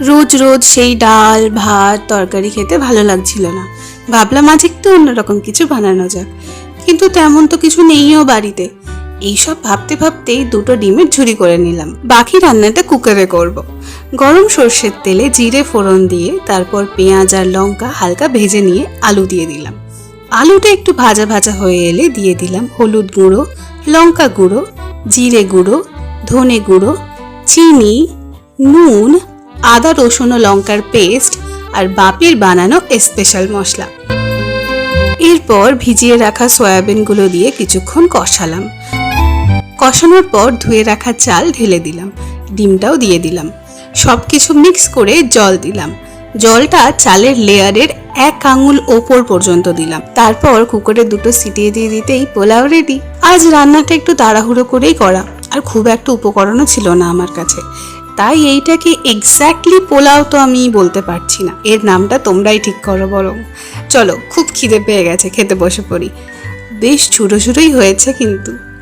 রোজ রোজ সেই ডাল, ভাত, তরকারি খেতে ভালো লাগছিল না। ভাবলাম আজ একটু অন্যরকম কিছু বানানো যাক। কিন্তু তেমন তো কিছু নেইও বাড়িতে। এইসব ভাবতে ভাবতেই দুটো ডিমের ঝুরি করে নিলাম। বাকি রান্নাটা কুকারে করব। গরম সর্ষের তেলে জিরে ফোড়ন দিয়ে তারপর পেঁয়াজ আর লঙ্কা হালকা ভেজে নিয়ে আলু দিয়ে দিলাম। আলুটা একটু ভাজা ভাজা হয়ে এলে দিয়ে দিলাম হলুদ গুঁড়ো, লঙ্কা গুঁড়ো, জিরে গুঁড়ো, ধনে গুঁড়ো, চিনি, নুন আদা, রসুন ও লঙ্কার পেস্ট আর বাপির বানানো স্পেশাল মশলা। এরপর ভিজিয়ে রাখা সয়াবিনগুলো দিয়ে কিছুক্ষণ কষালাম। কষানোর পর ধুয়ে রাখা চাল ঢেলে দিলাম, ডিমটাও দিয়ে দিলাম। সব কিছু মিক্স করে জল দিলাম। জলটা চালের লেয়ারের এক আঙুল ওপর পর্যন্ত দিলাম। তারপর কুকারে দুটো সিটিয়ে দিয়ে দিতেই পোলাও রেডি আজ রান্নাটা একটু তাড়াহুড়ো করেই করা, আর খুব একটা উপকরণও ছিল না আমার কাছে। তাই এইটাকে এক্স্যাক্টলি পোলাও তো আমি বলতে পারছি না। এর নামটা তোমরাই ঠিক করো বরং চলো, খুব খিদে পেয়ে গেছে, খেতে বসে পড়ি। বেশ ছোটো ছোটোই হয়েছে কিন্তু।